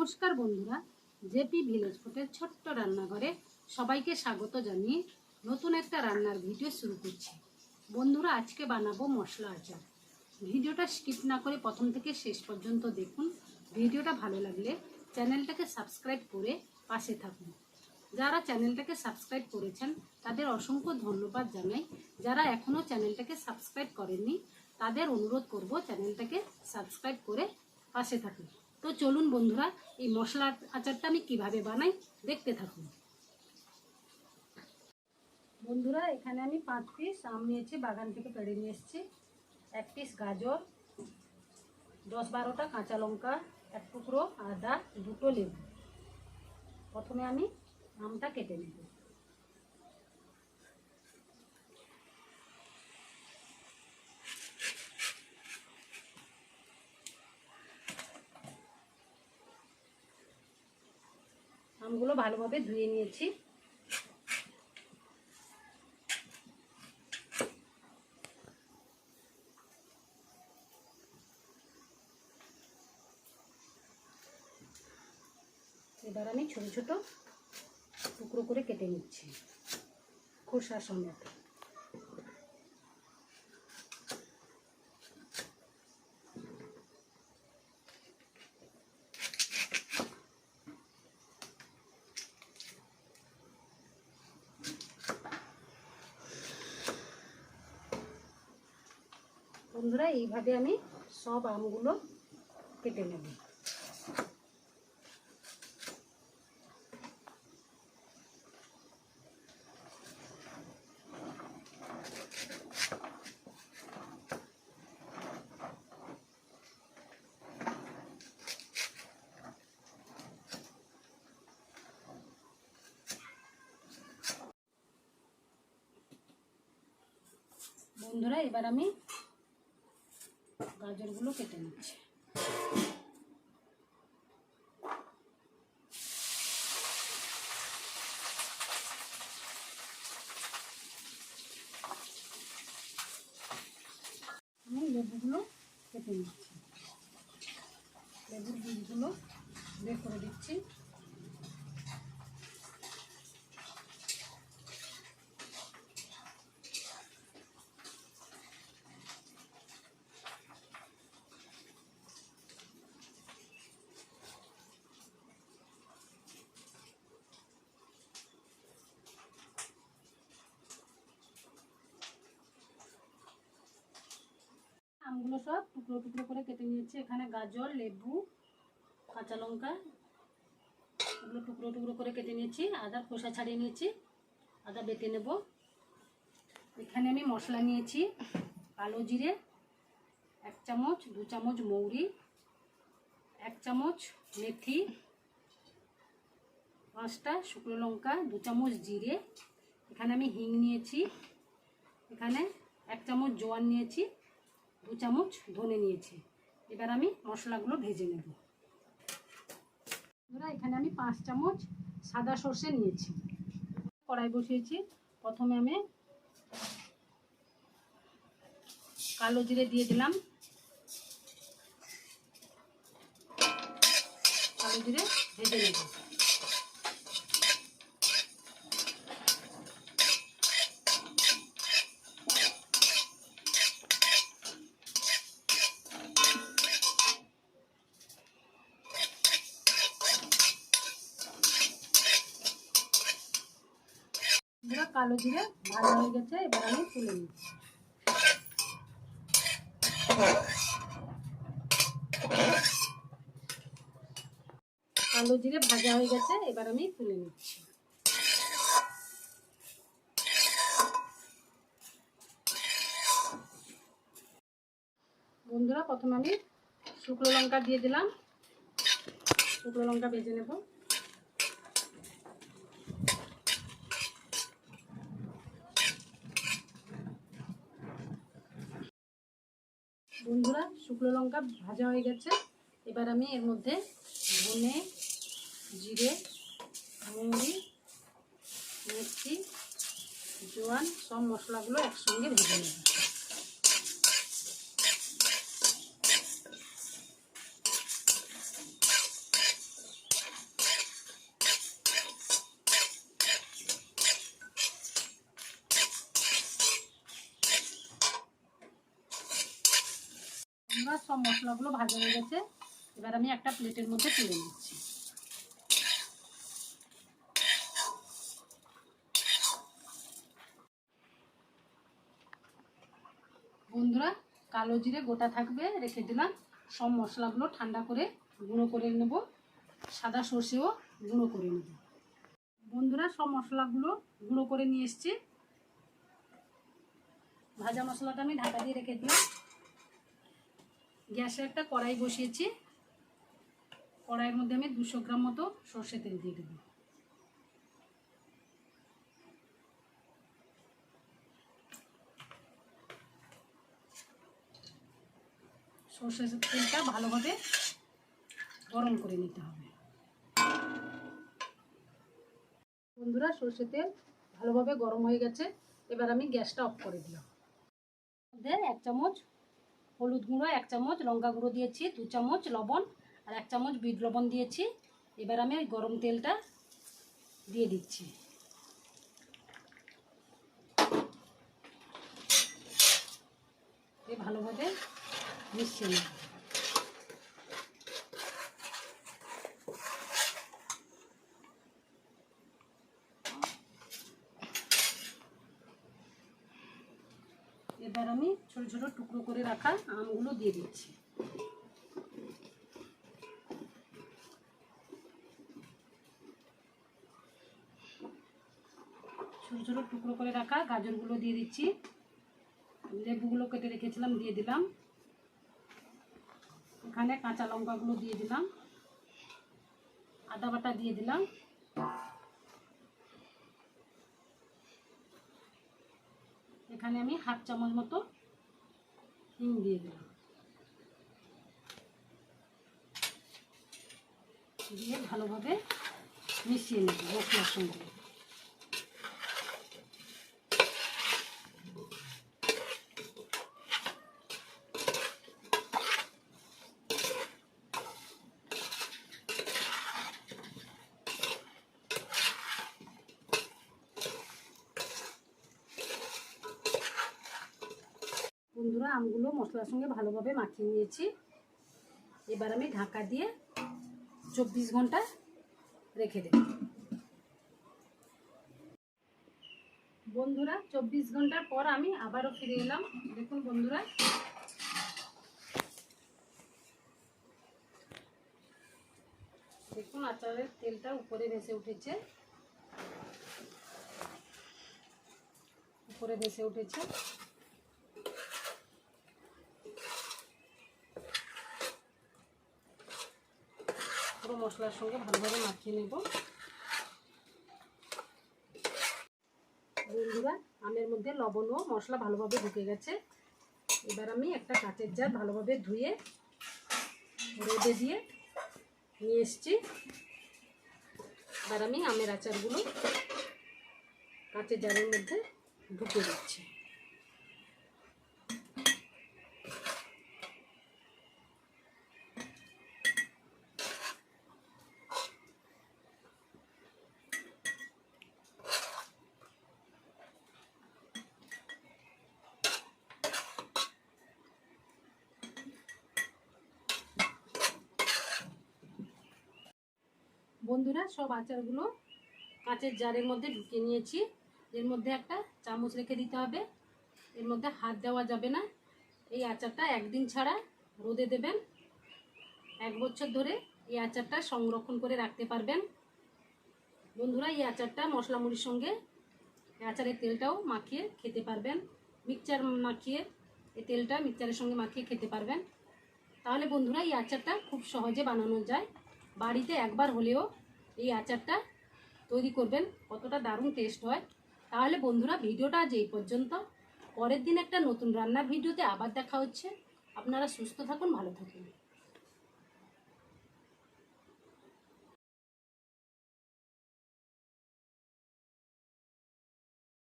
নমস্কার বন্ধুরা, JP village ফুটের ছোট্ট রান্নাঘরে সবাইকে স্বাগত জানিয়ে নতুন একটা রান্নার ভিডিও শুরু করছি। বন্ধুরা, আজকে বানাবো মশলা আচার। ভিডিওটা স্কিপ না করে প্রথম থেকে শেষ পর্যন্ত দেখুন। ভিডিওটা ভালো লাগলে চ্যানেলটাকে সাবস্ক্রাইব করে পাশে থাকুন। যারা চ্যানেলটাকে সাবস্ক্রাইব করেছেন, তাদের অসংখ্য ধন্যবাদ জানাই। যারা এখনও চ্যানেলটাকে সাবস্ক্রাইব করেননি, তাদের অনুরোধ করব চ্যানেলটাকে সাবস্ক্রাইব করে পাশে থাকুন। তো চলুন বন্ধুরা, এই মশলার আচারটা আমি কীভাবে বানাই দেখতে থাকুন। বন্ধুরা, এখানে আমি পাঁচ পিস আম নিয়েছি, বাগান থেকে পেড়ে নিয়ে এসেছি। এক পিস গাজর, দশ বারোটা কাঁচা লঙ্কা, এক টুকরো আদা, দুটো লেবু। প্রথমে আমি আমটা কেটে নেব। আমগুলো ভালোভাবে ধুয়ে নিয়েছি। এবার আমি ছোট ছোট টুকরো করে কেটে নিচ্ছি খোসা সমেত বন্ধুরা এইভাবে আমি সব আমগুলো কেটে নেব। বন্ধুরা এবার আমি গাজরগুলো কেটে নিচ্ছি। আমি লেবুগুলো কেটে নিচ্ছি। লেবুর বীজগুলো বের করে দিচ্ছি। আমগুলো সব, টুকরো টুকরো করে কেটে নিয়েছি। এখানে গাজর, লেবু, কাঁচা লঙ্কা, এগুলো টুকরো টুকরো করে কেটে নিয়েছি। আদা, খোসা ছাড়িয়ে নিয়েছি। আদা বেটে নেব। এখানে আমি মশলা নিয়েছি কালো জিরে, এক চামচ, দু চামচ মৌরি, এক চামচ মেথি, পাঁচটা শুকনো লঙ্কা, দু চামচ জিরে। এখানে আমি হিং নিয়েছি। এখানে এক চামচ জোয়ান নিয়েছি। দু চামচ ধনে নিয়েছি। এবার আমি মশলাগুলো ভেজে নেব। বন্ধুরা, এখানে আমি পাঁচ চামচ সাদা সর্ষে নিয়েছি। কড়াই বসিয়েছি। প্রথমে আমি কালো জিরে দিয়ে দিলাম। কালো জিরে ভেজে নেব। বন্ধুরা কালো জিরে ভাজা হয়ে গেছে, এবার আমি তুলে নিচ্ছি। কালো জিরে ভাজা হয়ে গেছে, এবার আমি তুলে নিচ্ছি। বন্ধুরা, প্রথমে আমি শুকনো লঙ্কা দিয়ে দিলাম। শুকনো লঙ্কা ভেজে নেব। বন্ধুরা, শুকনো লঙ্কা ভাজা হয়ে গেছে। এবার আমি এর মধ্যে ধনে, জিরে মৌরি মেথি জোয়ান, সব মশলাগুলো একসঙ্গে ভেজে নেব। বন্ধুরা সব মশলাগুলো ভাজা হয়ে গেছে। এবার আমি একটা প্লেটের মধ্যে তুলে নিচ্ছি। বন্ধুরা, কালো জিরে গোটা থাকবে, রেখে দিলাম। সব মশলাগুলো ঠান্ডা করে গুঁড়ো করে নেব। সাদা সর্ষেও গুঁড়ো করে নেব। বন্ধুরা, সব মশলাগুলো গুঁড়ো করে নিয়ে এসছি। ভাজা মশলাটা আমি ঢাকা দিয়ে রেখে দিলাম। গ্যাসে একটা কড়াই বসিয়েছি। কড়াইয়ের মধ্যে আমি দুশো গ্রাম মতো সর্ষে তেল দিয়ে দেবো। সর্ষের তেলটা ভালোভাবে গরম করে নিতে হবে। বন্ধুরা, সর্ষে তেল ভালোভাবে গরম হয়ে গেছে। এবার আমি গ্যাসটা অফ করে দিলাম। এক চামচ হলুদ গুঁড়ো, এক চামচ লঙ্কা গুঁড়ো দিয়েছি, দু চামচ লবণ আর এক চামচ বিট লবণ দিয়েছি। এবার আমি ওই গরম তেলটা দিয়ে দিচ্ছি। ভালোভাবে মিশিয়ে নেব এবার আমি ছোট ছোট টুকরো করে রাখা আমগুলো দিয়ে দিচ্ছি। ছোট ছোট টুকরো করে রাখা গাজরগুলো দিয়ে দিচ্ছি। লেবুগুলো কেটে রেখেছিলাম, দিয়ে দিলাম। এখানে কাঁচা লঙ্কাগুলো দিয়ে দিলাম। আদা বাটা দিয়ে দিলাম। এখানে আমি হাফ চামচ মতো হিং দিয়ে দিলাম। দিয়ে ভালোভাবে মিশিয়ে নেব মশলার সঙ্গে বন্ধুরা আমগুলো মশলার সঙ্গে ভালোভাবে মাখিয়ে নিয়েছি। এবার আমি ঢাকা দিয়ে চব্বিশ ঘণ্টা রেখে দেব। বন্ধুরা, চব্বিশ ঘণ্টার পর আমি আবারও ফিরে এলাম। দেখুন বন্ধুরা। দেখুন, আচারের তেলটা উপরে ভেসে উঠেছে। উপরে ভেসে উঠেছে পুরো মশলার সঙ্গে ভালোভাবে মাখিয়ে নেব। বন্ধুরা, আমের মধ্যে লবণ ও মশলা ভালোভাবে ঢুকে গেছে। এবার আমি একটা কাঁচের জার ভালোভাবে ধুয়ে, রোদে দিয়ে নিয়ে এসছি। এবার আমি আমের আচারগুলো কাঁচের জারের মধ্যে ঢুকে দিচ্ছি। বন্ধুরা, সব আচারগুলো কাঁচের জারের মধ্যে ঢুকিয়ে নিয়েছি। এর মধ্যে একটা চামচ রেখে দিতে হবে। এর মধ্যে হাত দেওয়া যাবে না। এই আচারটা একদিন ছাড়া রোদে দেবেন। এক বছর ধরে এই আচারটা সংরক্ষণ করে রাখতে পারবেন। বন্ধুরা, এই আচারটা মশলা মুড়ির সঙ্গে আচারের তেলটাও মাখিয়ে খেতে পারবেন। মিক্সচার মাখিয়ে এই তেলটা মিক্সচারের সঙ্গে মাখিয়ে খেতে পারবেন। তাহলে বন্ধুরা, এই আচারটা খুব সহজে বানানো যায়। বাড়িতে একবার হলেও এই আচারটা তৈরি করবেন, কতটা দারুণ টেস্ট হয়। তাহলে বন্ধুরা, ভিডিওটা আজ এই পর্যন্ত। পরের দিন একটা নতুন রান্নার ভিডিওতে আবার দেখা হচ্ছে। আপনারা সুস্থ থাকুন, ভালো থাকুন।